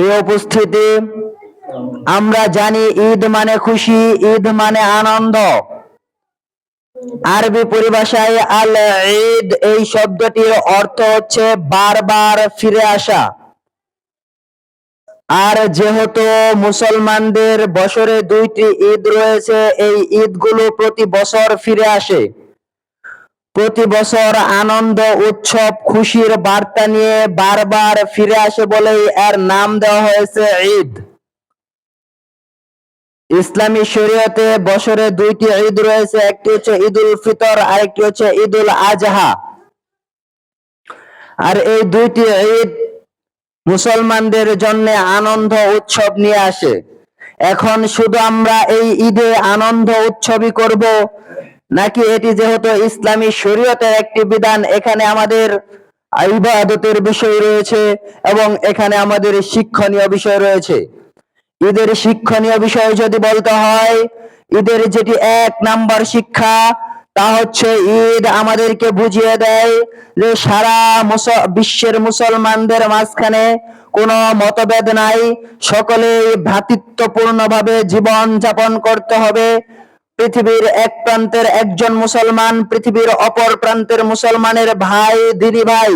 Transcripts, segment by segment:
প্রিয় উপস্থিতি, আমরা জানি ঈদ মানে খুশি, ঈদ মানে আনন্দ। আরবি পরিভাষায় আল ঈদ এই শব্দটির অর্থ হচ্ছে বারবার ফিরে আসা। আর যেহেতু মুসলমানদের বছরে দুইটি ঈদ রয়েছে, এই ঈদগুলো প্রতি বছর ফিরে আসে। প্রতি বছর আনন্দ, উৎসব, খুশির বার্তা নিয়ে বারবার ফিরে আসে বলেই এর নাম দেওয়া হয়েছে ঈদ। ইসলামী শরীয়তে বছরে দুইটি ঈদ রয়েছে, একটি হচ্ছে ঈদুল ফিতর, আরেকটি হচ্ছে ঈদুল আজহা। আর এই দুইটি ঈদ মুসলমানদের জন্য আনন্দ, উৎসব নিয়ে আসে। এখন শুধু আমরা এই ঈদে আনন্দ, উৎসবই করব নাকি এটি যেহেতু ইসলামী শরীয়তের একটি বিধান, এখানে আমাদের ইবাদতের বিষয় রয়েছে এবং এখানে আমাদের শিক্ষণীয় বিষয় রয়েছে। ঈদের শিক্ষণীয় বিষয় যদি বলতে হয়, ঈদের যেটি এক নাম্বার শিক্ষা, তা হচ্ছে ঈদ আমাদেরকে বুঝিয়ে দেয় যে সারা বিশ্বের মুসলমানদের মাঝখানে কোনো মতভেদ নাই। সকলেই ভ্রাতৃত্বপূর্ণভাবে জীবন যাপন করতে হবে। পৃথিবীর এক প্রান্তের একজন মুসলমান, পৃথিবীর অপর প্রান্তের মুসলমানের ভাই দিদি ভাই।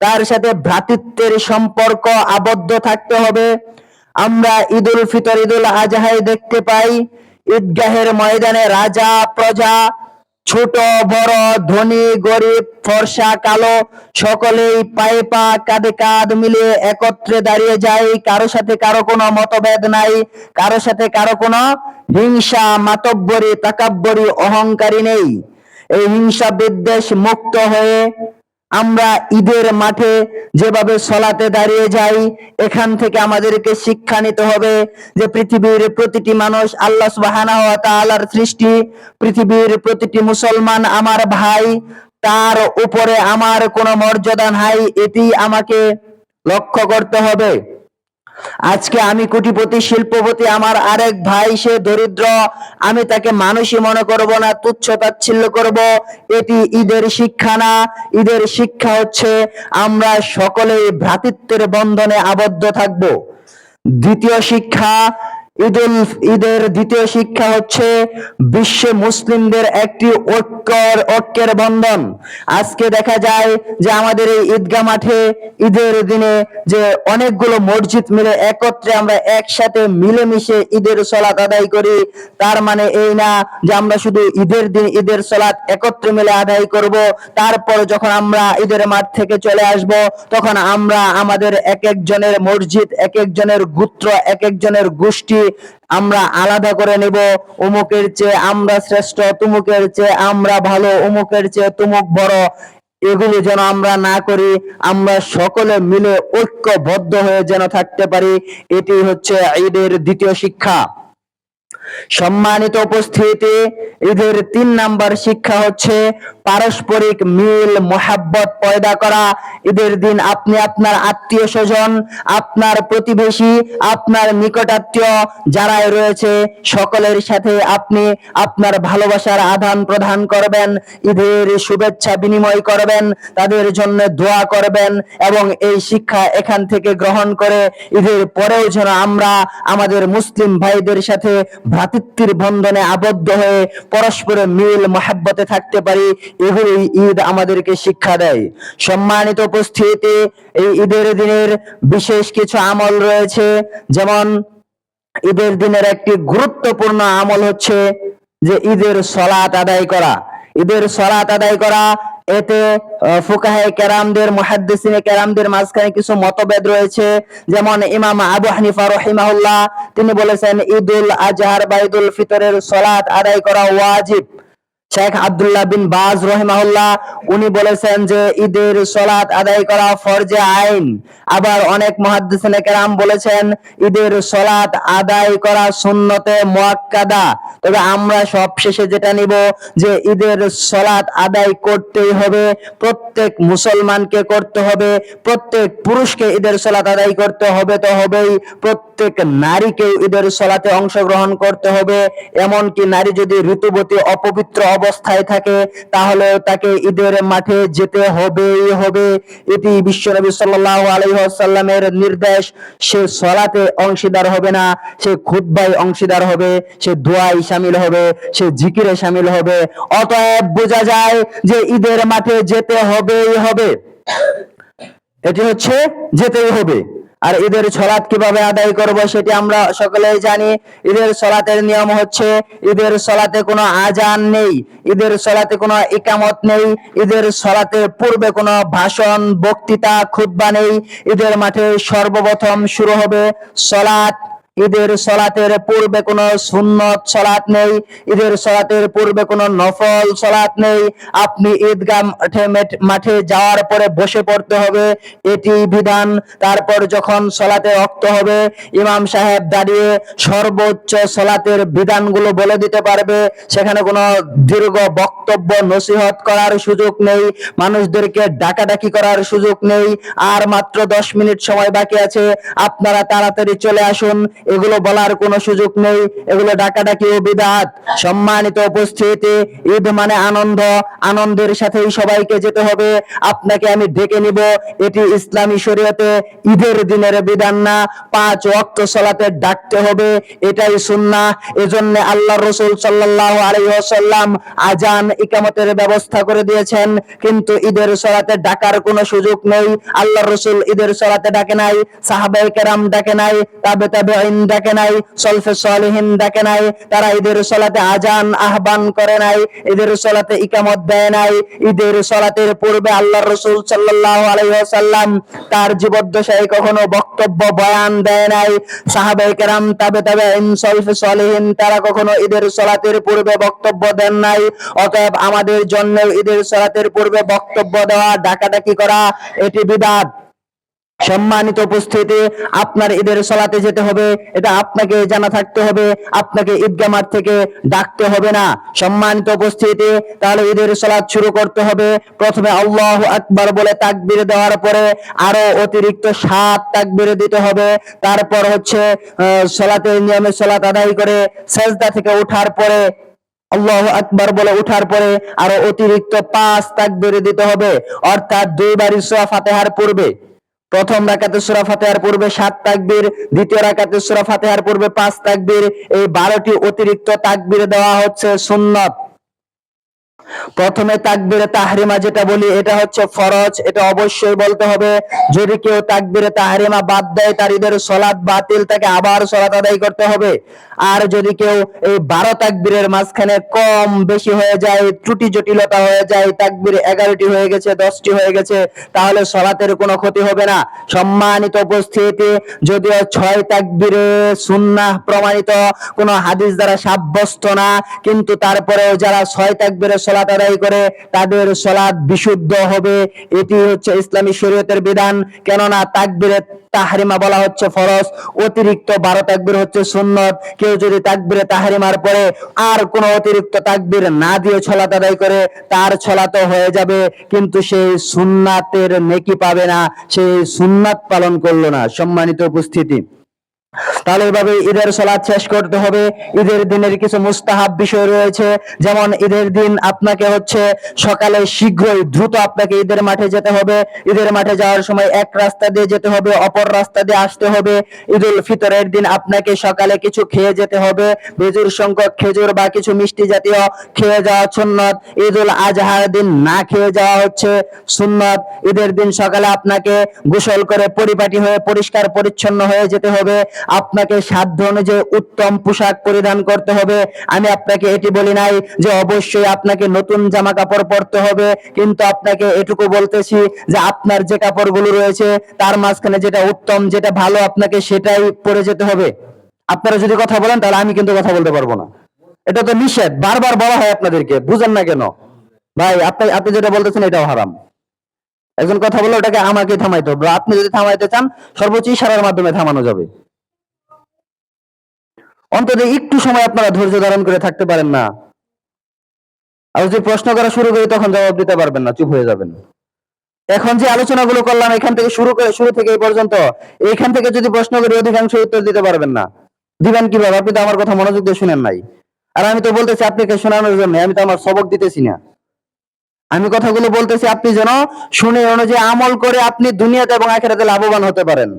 তার সাথে ভ্রাতৃত্বের সম্পর্ক আবদ্ধ থাকতে হবে। আমরা ঈদুল ফিতর, ঈদুল আজহায় দেখতে পাই, ঈদগাহের ময়দানে রাজা, প্রজা ছোট, বড়, ধনী, গরিব, ফর্সা, কালো, সকলেই পায়ে পা, কাঁধে কাঁধ মিলে একত্রে দাঁড়িয়ে যায়। কারও সাথে কারও কোনো মতভেদ নাই, কারও সাথে কারও কোনো হিংসা, মাতব্বরি, তাকাব্বরি, অহংকারী নেই। এই হিংসা বিদ্বেষ মুক্ত হয়ে আমরা ঈদের মাঠে যেভাবে সলাতে দাঁড়িয়ে যাই, এখান থেকে আমাদেরকে শিক্ষা নিতে হবে যে পৃথিবীর প্রতিটি মানুষ আল্লাহ সুবাহর সৃষ্টি, পৃথিবীর প্রতিটি মুসলমান আমার ভাই, তার উপরে আমার কোনো মর্যাদা নাই, এটি আমাকে লক্ষ্য করতে হবে। আজকে আমি কোটিপতি, শিল্পপতি, আমার আরেক ভাই, সে দরিদ্র। আমি তাকে মানুষই মনে করব না, তুচ্ছ তাচ্ছিল্য করব। এটি ঈদের শিক্ষা না। ঈদের শিক্ষা হচ্ছে আমরা সকলেই ভ্রাতৃত্বের বন্ধনে আবদ্ধ থাকব। দ্বিতীয় শিক্ষা ঈদুল, ঈদের দ্বিতীয় শিক্ষা হচ্ছে বিশ্বে মুসলিমদের একটি ঐক্যর, ঐক্যের বন্ধন। আজকে দেখা যায় যে আমাদের এই ঈদগাহ মাঠে ঈদের দিনে যে অনেকগুলো মসজিদ মিলে একত্রে আমরা একসাথে মিলেমিশে ঈদের সলাত আদায় করি। তার মানে এই না যে আমরা শুধু ঈদের দিন ঈদের সলাত একত্রে মিলে আদায় করব, তারপর যখন আমরা ঈদের মাঠ থেকে চলে আসব, তখন আমরা আমাদের এক একজনের মসজিদ এক একজনের গোত্র এক একজনের গোষ্ঠী আমরা আলাদা করে নেব। অমুকের চেয়ে আমরা শ্রেষ্ঠ, তুমুকের চেয়ে আমরা ভালো, অমুকের চেয়ে তুমুক বড়। এগুলি যেন আমরা না করি, আমরা সকলে মিলে ঐক্যবদ্ধ হয়ে যেন থাকতে পারি। এটি হচ্ছে ঈদের দ্বিতীয় শিক্ষা। সম্মানিত উপস্থিতি, ঈদের তিন নাম্বার শিক্ষা হচ্ছে পারস্পরিক মিল, মোহাব্বত পয়দা করা। ঈদের দিন আপনি আপনার আত্মীয় স্বজন, আপনার প্রতিবেশী, আপনার নিকটাত্মীয় যারাই রয়েছে, সকলের সাথে আপনি আপনার ভালোবাসার আদান প্রদান করবেন, ঈদের শুভেচ্ছা বিনিময় করবেন, তাদের জন্য দোয়া করবেন এবং এই শিক্ষা এখান থেকে গ্রহণ করে ঈদের পরেও যেন আমরা আমাদের মুসলিম ভাইদের সাথে ভ্রাতৃত্বের বন্ধনে আবদ্ধ হয়ে পরস্পরের মিল, মহাব্বতে থাকতে পারি এগুলি ঈদ আমাদেরকে শিক্ষা দেয়। সম্মানিত উপস্থিতি এই ঈদের দিনের বিশেষ কিছু আমল রয়েছে। যেমন, ঈদের দিনের একটি গুরুত্বপূর্ণ আমল হচ্ছে যে ঈদের সলাত আদায় করা। ঈদের সলাত আদায় করা এতে ফুকাহে কেরামদের, মুহাদ্দিসিনে কেরামদের মাঝখানে কিছু মতভেদ রয়েছে। যেমন ইমাম আবু হানিফা রহিমাহুল্লাহ, তিনি বলেছেন, ঈদুল আজহার বা ঈদুল ফিতরের সলাত আদায় করা ওয়াজিব। শেখ আব্দুল্লাহ বিন বাজ রহিমাহুল্লাহ, উনি বলেছেন যে ঈদের সলাত আদায় করা ফরজে আইন। আবার অনেক মুহাদ্দিসিনে কেরাম বলেছেন, ঈদের সলাত আদায় করা সুন্নতে মোয়াক্কাদা। তবে আমরা সবশেষে যেটা নিব যে ঈদের সলাত আদায় করতেই হবে, প্রত্যেক মুসলমানকে করতে হবে, প্রত্যেক পুরুষকে ঈদের সলাত আদায় করতে হবে তো হবেই, প্রত্যেক নারীকে ঈদের সলাতে অংশগ্রহণ করতে হবে, এমনকি নারী যদি ঋতুবতী অপবিত্র অবস্থায় থাকে, তাহলে তাকে ঈদের মাঠে যেতে হবেই হবে। এটি বিশ্বনবী সাল্লাল্লাহু আলাইহি ওয়াসাল্লামের নির্দেশ। সে সলাতে অংশীদার হবে না, সে খুতবায় অংশীদার হবে, সে দোয়ায় সামিল হবে, সে জিকিরে সামিল হবে। অতএব বোঝা যায় যে ঈদের মাঠে যেতে হবেই হবে। এটি হচ্ছে যেতেই হবে। আর ঈদের সলাৎ কীভাবে আদায় করব সেটি আমরা সকলেই জানি। ঈদের সলাতের নিয়ম হচ্ছে, ঈদের সলাতে কোনো আজান নেই, ঈদের সলাতে কোনো একামত নেই, ঈদের সলাতে পূর্বে কোনো ভাষণ, বক্তৃতা খুদ্া নেই, ঈদের মাঠে সর্বপ্রথম শুরু হবে সলাৎ। ঈদের সলাতের পূর্বে কোনো সুন্নত সলাত নেই, ঈদের সলাতের পূর্বে কোনো নফল সলাত নেই। আপনি ঈদগাহ মাঠে মাঠে যাওয়ার পরে বসে পড়তে হবে, এটি বিধান। তারপর যখন সলাতে রক্ত হবে, ইমাম সাহেব দাঁড়িয়ে সর্বোচ্চ সলাতের বিধানগুলো বলে দিতে পারবে। সেখানে কোনো দীর্ঘ বক্তব্য নসিহত করার সুযোগ নেই, মানুষদেরকে ডাকাডাকি করার সুযোগ নেই। আর মাত্র দশ মিনিট সময় বাকি আছে, আপনারা তাড়াতাড়ি চলে আসুন এগুলো বলার কোনো সুযোগ নেই। এগুলো ডাকাডাকি ও বিদাত। সম্মানিত উপস্থিতি, ঈদ মানে আনন্দ। আনন্দের সাথেই সবাইকে যেতে হবে। আপনাকে আমি ডেকে নিব। এটি ইসলামী শরীয়তে ঈদের দিনের বিধান না। পাঁচ ওয়াক্ত সলাতে ডাকতে হবে। এটাই সুন্নাহ। এজন্য আল্লাহ রসুল সাল্লাল্লাহু আলাইহি ওয়াসাল্লাম আজান ইকামতের ব্যবস্থা করে দিয়েছেন। কিন্তু ঈদের সলাতে ডাকার কোনো সুযোগ নেই। আল্লাহ রসুল ঈদের সলাতে ডাকে নাই। সাহাবায়ে কেরাম ডাকে নাই। তাবে তাবে ডাকে নাই, সলফে সলিহিন ডাকে নাই, তারা ঈদের সলাতে আজান আহ্বান করে নাই, ঈদের সলাতে ইকামত দেয় নাই, ঈদের সলাতের পূর্বে আল্লাহ রসুল সাল্লাল্লাহু আলাইহি ওয়াসাল্লাম তার জীবদ্দশায় কখনো বক্তব্য বয়ান দেয় নাই। সাহাবায়ে কেরাম তাবে তাবে সলফে সলিহিন তারা কখনো ঈদের সলাতের পূর্বে বক্তব্য দেন নাই। অতএব আমাদের জন্য ঈদের সলাতের পূর্বে বক্তব্য দেওয়া, ডাকাডাকি করা, এটি বিদাত সম্মানিত উপস্থিতি, আপনার ঈদের সলাতে যেতে হবে, এটা আপনাকে জানা থাকতে হবে, আপনাকে ঈদগাহ মাঠ থেকে ডাকতে হবে না। সম্মানিত উপস্থিতি, তাহলে ঈদের সলাত শুরু করতে হবে। প্রথমে আল্লাহ আকবার বলে তাকবীর দেওয়ার পরে আরও অতিরিক্ত সাত তাকবীর দিতে হবে। তারপর হচ্ছে সলাতে নিয়মে সলাত আদায় করে সেজদা থেকে ওঠার পরে আল্লাহ আকবার বলে উঠার পরে আরও অতিরিক্ত পাঁচ তাকবীর দিতে হবে। অর্থাৎ দুইবার সূরা ফাতিহার পূর্বে প্রথম রাকাতে সূরা ফাতিহার পূর্বে সাত তাকবীর, দ্বিতীয় রাকাতে সূরা ফাতিহার পূর্বে পাঁচ তাকবীর, এই বারোটি অতিরিক্ত তাকবীর দেওয়া হচ্ছে সুন্নত। প্রথমে তাকবিরে তাহরিমা যেটা বলি, এটা হচ্ছে ফরজ, এটা অবশ্যই বলতে হবে। যদি কেউ তাকবিরে তাহরিমা বাদ দেয়, তার ঈদের সলাৎ বাতিল তাকে আবার সলাৎ আদায় করতে হবে। আর যদি কেউ এই বারো তাকবীরের মাঝখানে কম বেশি হয়ে যায়, ত্রুটি জটিলতা হয়ে যায়, তাকবীর এগারোটি হয়ে গেছে, দশটি হয়ে গেছে, তাহলে সলাতের কোনো ক্ষতি হবে না। সম্মানিত উপস্থিতি, যদিও ছয় তাকবীরে সুন্নাহ প্রমাণিত, কোনো হাদিস দ্বারা সাব্যস্ত না, কিন্তু তারপরেও যারা ছয় তাকবীরে সলাত আদায় করে, তাদের সলাৎ বিশুদ্ধ হবে। এটি হচ্ছে ইসলামী শরীয়তের বিধান। কেননা তাকবীরে তাহরিমা বলা হচ্ছে ফরজ, অতিরিক্ত বারো তাকবীর হচ্ছে সুন্নত। কেউ যদি তাকবীরে তাহরিমার পরে আর কোনো অতিরিক্ত তাকবির না দিয়ে ছলাত আদায় করে, তার ছলাত হয়ে যাবে। কিন্তু সেই সুন্নাতের নেকি পাবে না, সেই সুন্নাত পালন করল না। সম্মানিত উপস্থিতি। তাহলে এভাবে ঈদের সলাৎ শেষ করতে হবে। ঈদের দিনের কিছু মুস্তাহাব বিষয় রয়েছে। যেমন ঈদের দিন আপনাকে হচ্ছে সকালে শীঘ্রই দ্রুত আপনাকে ঈদের মাঠে যেতে হবে। ঈদের মাঠে যাওয়ার সময় এক রাস্তা দিয়ে যেতে হবে, অপর রাস্তা দিয়ে আসতে হবে। ঈদুল ফিতরের দিন আপনাকে সকালে কিছু খেয়ে যেতে হবে। বেজুর সংখ্যক খেজুর বা কিছু মিষ্টি জাতীয় খেয়ে যাওয়া সুন্নত। ঈদুল আজহার দিন না খেয়ে যাওয়া হচ্ছে সুন্নত। ঈদের দিন সকালে আপনাকে গোসল করে পরিপাটি হয়ে পরিষ্কার পরিচ্ছন্ন হয়ে যেতে হবে। আপনাকে সাধ্য অনুযায়ী উত্তম পোশাক পরিধান করতে হবে। আমি আপনাকে এটি বলি নাই যে অবশ্যই আপনাকে নতুন জামা কাপড় পরতে হবে, কিন্তু আপনাকে এটুকু বলতেছি যে আপনার যে কাপড়গুলো রয়েছে, তার মাঝখানে যেটা উত্তম, যেটা ভালো, আপনাকে সেটাই পরে যেতে হবে। আপনারা যদি কথা বলেন, তাহলে আমি কিন্তু কথা বলতে পারব না। এটা তো নিষেধ, বারবার বলা হয় আপনাদেরকে, বুঝেন না কেন? ভাই, আপনি আপনি যেটা বলতেছেন এটাও হারাম। একজন কথা বলল, ওটাকে আমাকে থামাইতে হবে। আপনি যদি থামাইতে চান, সর্বোচ্চ ইশারার মাধ্যমে থামানো যাবে। অন্তত একটু সময় আপনারা ধৈর্য ধারণ করে থাকতে পারেন না। আর যদি প্রশ্ন করা শুরু করি, তখন জবাব দিতে পারবেন না, চুপ হয়ে যাবেন। এখন যে আলোচনাগুলো করলাম, এখান থেকে শুরু করে শুরু থেকে এই পর্যন্ত এইখান থেকে যদি প্রশ্ন করি, অধিকাংশ উত্তর দিতে পারবেন না। দিবেন কীভাবে? আপনি তো আমার কথা মনোযোগ দিয়ে শুনেন নাই। আর আমি তো বলতেছি, আপনাকে শোনানোর জন্য। আমি তো আমার সবক দিতেছি না। আমি কথাগুলো বলতেছি, আপনি যেন শুনে অনুযায়ী আমল করে আপনি দুনিয়াতে এবং আখেরাতে লাভবান হতে পারেন।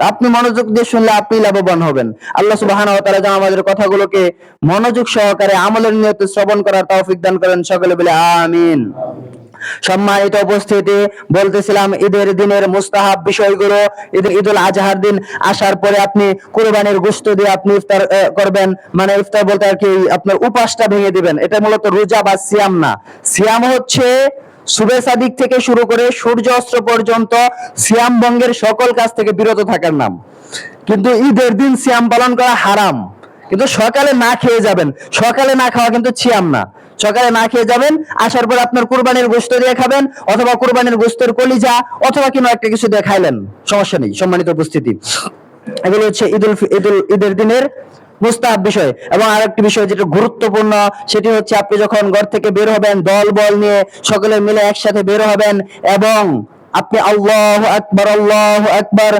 আপনি মনোযোগ দিয়ে শুনলে আপনি লাভবান হবেন। আল্লাহ তাআলা যেন আমাদের কথাগুলোকে মনোযোগ সহকারে আমলের নিয়তে শ্রবণ করার তৌফিক দান করেন সকলে বলে আমিন। সম্মানিত উপস্থিতি, বলতেছিলাম ঈদের দিনের মুস্তাহাব বিষয়গুলো, ঈদ, ঈদুল আজহার দিন আসার পরে আপনি কুরবানির গোশত দিয়ে আপনি ইফতার করবেন। মানে ইফতার বলতে আর কি আপনার উপাসটা ভেঙে দিবেন। এটা মূলত রোজা বা সিয়াম না। সিয়াম হচ্ছে সুবে সাদিক থেকে শুরু করে সূর্য অস্ত্র পর্যন্ত সিয়াম ভঙ্গের সকল কাজ থেকে বিরত থাকার নাম। কিন্তু ঈদের দিন সিয়াম পালন করা হারাম। কিন্তু সকালে না খেয়ে যাবেন। সকালে না খাওয়া কিন্তু সিয়াম না। সকালে না খেয়ে যাবেন, আসার পর আপনার কুরবানির গোশত দিয়ে খাবেন, অথবা কুরবানির গোশতের কলিজা, অথবা কোনো একটা কিছু দিয়ে খাইলেন। সমস্যা নেই, সম্মানিত উপস্থিতি। এগুলো হচ্ছে ঈদুল ঈদুল ঈদের দিনের মুস্তাহাব বিষয়। এবং আরেকটি বিষয় যেটা গুরুত্বপূর্ণ, সেটি হচ্ছে আপনি যখন ঘর থেকে বের হবেন দল বল নিয়ে সকলে মিলে একসাথে বের হবেন এবং আপনি আল্লাহ আকবার আল্লাহ আকবার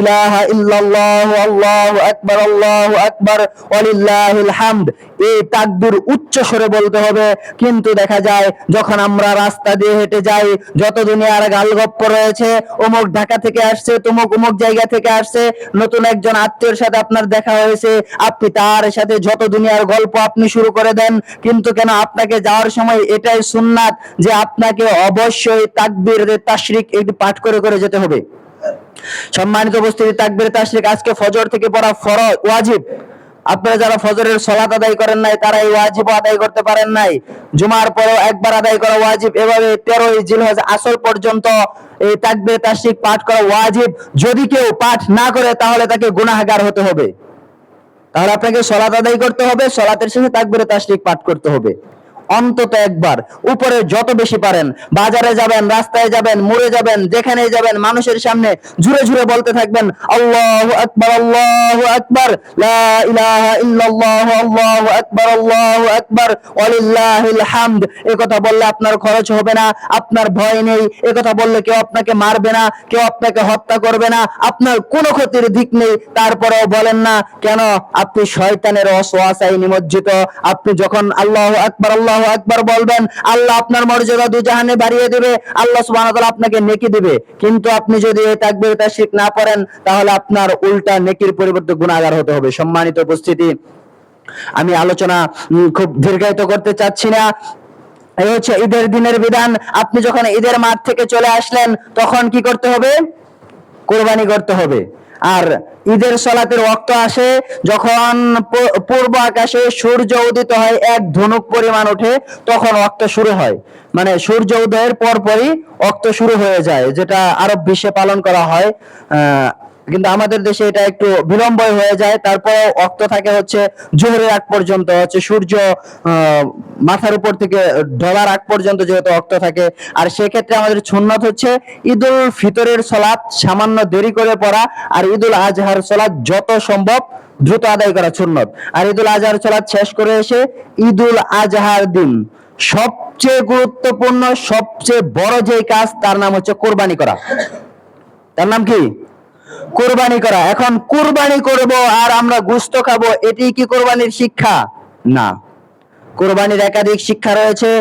ইলাহা ইল্লাল্লাহ, আল্লাহু আকবার আল্লাহু আকবার, ওয়ালিল্লাহিল হামদ। এই তাকবীর উচ্চ স্বরে বলতে হবে। কিন্তু দেখা যায়, যখন আমরা রাস্তা দিয়ে হেঁটে যাই, যত দুনিয়ার গালগপ্প রয়েছে, অমুক ঢাকা থেকে আসছে, তমুক অমুক জায়গা থেকে আসছে, নতুন একজন আত্মীয়র সাথে আপনার দেখা হয়েছে, আপনি তার সাথে যত দুনিয়ার গল্প আপনি শুরু করে দেন, কিন্তু কেন আপনাকে যাওয়ার সময় এটাই সুন্নাত যে আপনাকে অবশ্যই তাকবীর তাশরিক এটি পাঠ করে করে যেতে হবে। সম্মানিত উপস্থিতি, তাকবীর, তাশরিক, আজকে ফজর থেকে পড়া ফরজ, ওয়াজিব। আপনারা যারা ফজরের সলাত আদায় করেন নাই তারা এই ওয়াজিব আদায় করতে পারেন নাই। জুমার পরেও একবার আদায় করা ওয়াজিব। এভাবে তেরোই জিলহজ আসর পর্যন্ত এই তাকবীর, তাশরিক পাঠ করা ওয়াজিব। যদি কেউ পাঠ না করে, তাহলে তাকে গুনাহগার হতে হবে। তাহলে আপনাকে সলাত আদায় করতে হবে, সলাতের শেষে তাকবীরে, তাশরিক পাঠ করতে হবে। অন্তত একবার উপরে যত বেশি পারেন, বাজারে যাবেন, রাস্তায় যাবেন, মুড়ে যাবেন, যেখানেই যাবেন, মানুষের সামনে জুড়ে জুড়ে বলতে থাকবেন, আল্লাহ আকবার আল্লাহ আকবার, লা ইলাহা ইল্লাল্লাহ, আল্লাহু আল্লাহু হামদ। এই কথা বললে আপনার খরচ হবে না, আপনার ভয় নেই। এই কথা বললে কেউ আপনাকে মারবে না, কেউ আপনাকে হত্যা করবে না, আপনার কোনো ক্ষতির দিক নেই। তারপরেও বলেন না, কেন? আপনি শয়তানের অসোয়াশায় নিমজ্জিত। আপনি যখন আল্লাহ আকবার, আল্লাহ আকবার বলবেন, আল্লাহ আপনার মর্যাদা দু জাহানে বাড়িয়ে দেবে, আল্লাহ ওয়া আপনাকে নেকি দিবে। কিন্তু আপনি যদি এই তাকবীর তাশরিক না পড়েন, তাহলে আপনার উল্টা নেকির পরিবর্তে গুনাহগার হতে হবে। সম্মানিত উপস্থিতি, আমি আলোচনা খুব দীর্ঘায়িত করতে চাচ্ছি না। এই হচ্ছে ঈদের দিনের বিধান। আপনি যখন ঈদের মাঠ থেকে চলে আসলেন, তখন কি করতে হবে? কোরবানি করতে হবে। আর ঈদের সলাতের অক্ত আসে, যখন পূর্ব আকাশে সূর্য উদিত হয়, এক ধনুক পরিমাণ ওঠে, তখন অক্ত শুরু হয়। মানে সূর্য উদয়ের পরপরই অক্ত শুরু হয়ে যায়, যেটা আরব বিশ্বে পালন করা হয় কিন্তু আমাদের দেশে এটা একটু বিলম্ব হয়ে যায়। তারপর অক্ত থাকে হচ্ছে জোহরের আগ পর্যন্ত, হচ্ছে সূর্য মাথার উপর থেকে ঢলার আগ পর্যন্ত যেহেতু অক্ত থাকে। আর সেক্ষেত্রে আমাদের সুন্নত হচ্ছে ঈদুল ফিতরের সলাৎ, সামান্য দেরি করে পড়া আর ঈদুল আজহার সলাৎ যত সম্ভব দ্রুত আদায় করা সুন্নত। আর ঈদুল আজহার সলাৎ শেষ করে এসে ঈদুল আজহার দিন। সবচেয়ে গুরুত্বপূর্ণ, সবচেয়ে বড় যে কাজ, তার নাম হচ্ছে কোরবানি করা। তার নাম কি? কোরবানি করা। এখন কোরবানি করব আর আমরা গুস্ত খাব, এটি কি কোরবানির শিক্ষা? না। কোরবানির একাধিক শিক্ষা রয়েছে।